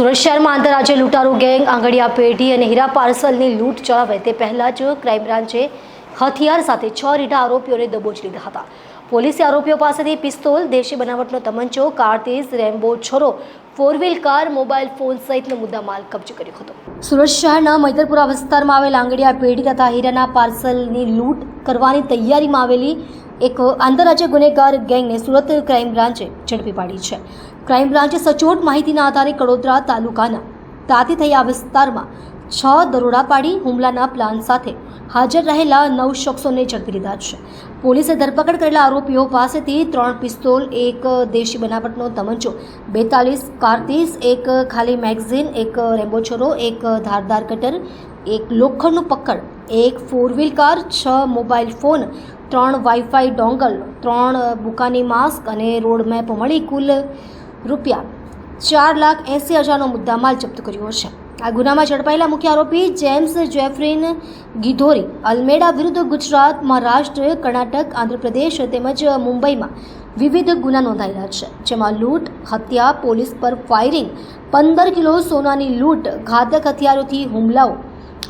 સુરત શહેરમાં આંતરરાજ્ય લૂંટારૂ ગેંગ આંગડિયા પેઢી અને હીરા પાર્સલની લૂંટ ચલાવે તે પહેલાં જ ક્રાઇમ બ્રાન્ચે હથિયાર સાથે છ રીઢા આરોપીઓને દબોચી લીધા હતા. પોલીસે આરોપીઓ પાસેથી પિસ્તોલ, દેશી બનાવટનો તમંચો કારતીસ Rambo છોરો four wheel car, mobile phone સહિતનો મુદ્દા માલ કબજે કર્યો હતો. સુરત શહેરના મૈદરપુરા વિસ્તારમાં આવેલ આંગડિયા પેઢી તથા હીરાના પાર્સલની લૂંટ કરવાની તૈયારીમાં આવેલી એક આંતરરાજ્ય ગુનેગાર ગેંગને સુરત ક્રાઇમ બ્રાન્ચે ઝડપી પાડી છે. ક્રાઇમ બ્રાન્ચે સચોટ માહિતીના આધારે કડોદરા તાલુકાના તાતી થયા વિસ્તારમાં છ દરોડા પાડી હુમલાના પ્લાન સાથે હાજર રહેલા નવ શખ્સોને ઝડપી લીધા છે. પોલીસે ધરપકડ કરેલા આરોપીઓ પાસેથી ત્રણ પિસ્તોલ, એક દેશી બનાવટનો તમંચો, બેતાલીસ કારતીસ, એક ખાલી મેગઝીન, એક રેમ્બોછોરો એક ધારદાર કટર, એક લોખંડનું પકડ એક ફોર વ્હીલ કાર, છ મોબાઈલ ફોન, ત્રણ વાઈફાઈ ડોંગલ, ત્રણ બુકાની માસ્ક અને રોડ મેપ મળી કુલ રૂપિયા ચાર લાખ એંસી હજારનો મુદ્દામાલ જપ્ત કર્યો છે. આ ગુનામાં ઝડપાયેલા મુખ્ય આરોપી જેમ્સ જેફરીન ગિધોરી અલમેડા વિરુદ્ધ ગુજરાત મહારાષ્ટ્ર કર્ણાટક, આંધ્રપ્રદેશ તેમજ મુંબઈમાં વિવિધ ગુના નોંધાયેલા છે. જેમાં લૂંટ, હત્યા, પોલીસ પર ફાયરિંગ, પંદર કિલો સોનાની લૂંટ, ઘાતક હથિયારોથી હુમલાઓ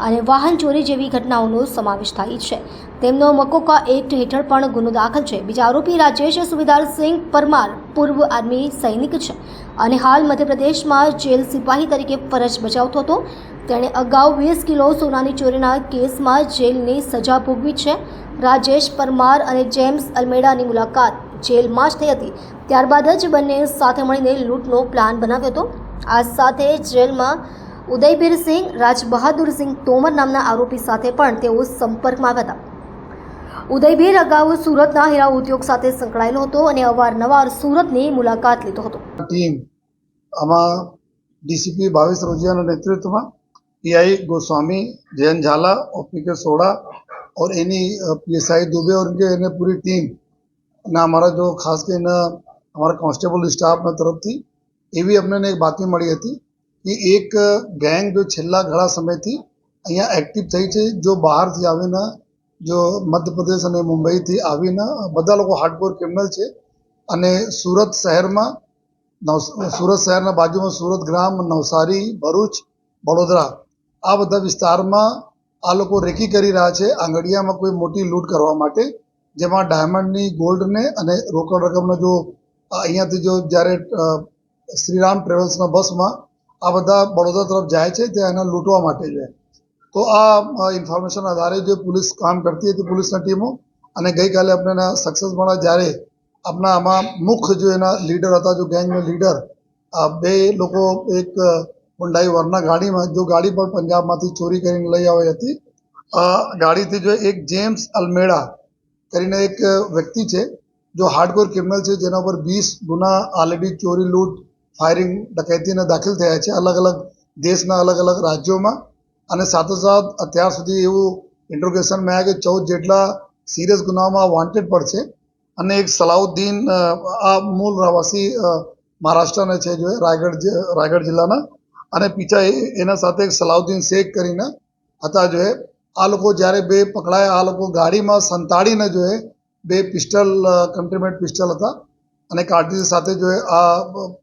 અને વાહન ચોરી જેવી ઘટનાઓનો સમાવેશ થાય છે. તેમનો મકોકા એક્ટ હેઠળ પણ ગુનો દાખલ છે. બીજા આરોપી રાજેશ સુબેદારસિંહ પરમાર પૂર્વ આર્મી સૈનિક છે અને હાલ મધ્યપ્રદેશમાં જેલ સિપાહી તરીકે ફરજ બજાવતો હતો. તેણે અગાઉ વીસ કિલો સોનાની ચોરીના કેસમાં જેલની સજા ભોગવી છે. રાજેશ પરમાર અને જેમ્સ અલમેડાની મુલાકાત જેલમાં જ થઈ હતી. ત્યારબાદ જ બંને સાથે મળીને લૂંટનો પ્લાન બનાવ્યો હતો. આ સાથે જેલમાં ઉદયબીરસિંહ રાજબહાદુરસિંહ તોમર નામના આરોપી સાથે પણ તેઓ સંપર્કમાં આવ્યા હતા. ઉદયબીર અગાઉ સુરતના હીરા ઉદ્યોગ સાથે સંકળાયેલો હતો અને અવારનવાર સુરતની મુલાકાત લીધો હતો. ટીમ આમાં ડીસીપી ભાવેશ રોજિયાના નેતૃત્વમાં PI Goswami Jayan Zala, O P K Soda ઓર એની પીએસઆઈ દુબે ઓર उनके એને પૂરી ટીમ અને અમારા જો ખાસ કરીને અમારા કોન્સ્ટેબલ સ્ટાફના તરફથી એવી અમને એક બાતમી મળી હતી કે એક ગેંગ જો છેલ્લા ઘણા સમયથી અહીંયા એક્ટિવ થઈ છે, જો બહારથી આવીને, જો મધ્યપ્રદેશ અને મુંબઈથી આવીને બધા લોકો હાર્ડકોર ક્રિમિનલ છે અને સુરત શહેરમાં નવ સુરત શહેરના બાજુમાં સુરત ગ્રામ, નવસારી, ભરૂચ, વડોદરા, આ બધા વિસ્તારમાં આ લોકો રેકી કરી રહ્યા છે આંગડિયામાં કોઈ મોટી લૂંટ કરવા માટે, જેમાં ડાયમંડની ગોલ્ડને અને રોકડ રકમનો જો અહીંયાથી જો જ્યારે શ્રીરામ ટ્રેવલ્સના બસમાં આ બધા બડોદરા તરફ જાય છે તે એને લૂંટવા માટે છે. તો આ ઇન્ફોર્મેશન આધારે જે પોલીસ કામ કરતી હતી, પોલીસની ટીમો, અને ગઈકાલે આપણે સક્સેસ મળ્યા જ્યારે આપણા આમાં મુખ્ય જો એના લીડર હતા, જો ગેંગના લીડર આ બે લોકો એક હુંડાઈ વરના ગાડીમાં, જો ગાડી પણ પંજાબમાંથી ચોરી કરીને લઈ આવી હતી. ગાડીથી જો એક જેમ્સ અલમેડા કરીને એક વ્યક્તિ છે, જો હાર્ડકોર ક્રિમિનલ છે, જેના પર વીસ ગુના ઓલરેડી ચોરી, લૂંટ ફાયરિંગ ડકૈતીને દાખલ થયા છે અલગ અલગ દેશના અલગ અલગ રાજ્યોમાં. અને સાથોસાથ અત્યાર સુધી એવું ઇન્ટ્રોગેશનમાં આવ્યા કે ચૌદ જેટલા સિરિયસ ગુનામાં વોન્ટેડ પર છે. અને એક સલાઉદ્દીન આ મૂળ રહેવાસી મહારાષ્ટ્રના છે જો રાયગઢ રાયગઢ જિલ્લાના. અને પીછા એના સાથે એક સલાઉદ્દીન શેખ કરીને હતા જો આ લોકો જ્યારે બે પકડાયા, આ લોકો ગાડીમાં સંતાડીને જો બે પિસ્ટલ કન્ટ્રીમેટ પિસ્ટલ હતા. અને કાળજી સાથે જો આ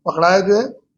પકડાયા જો એ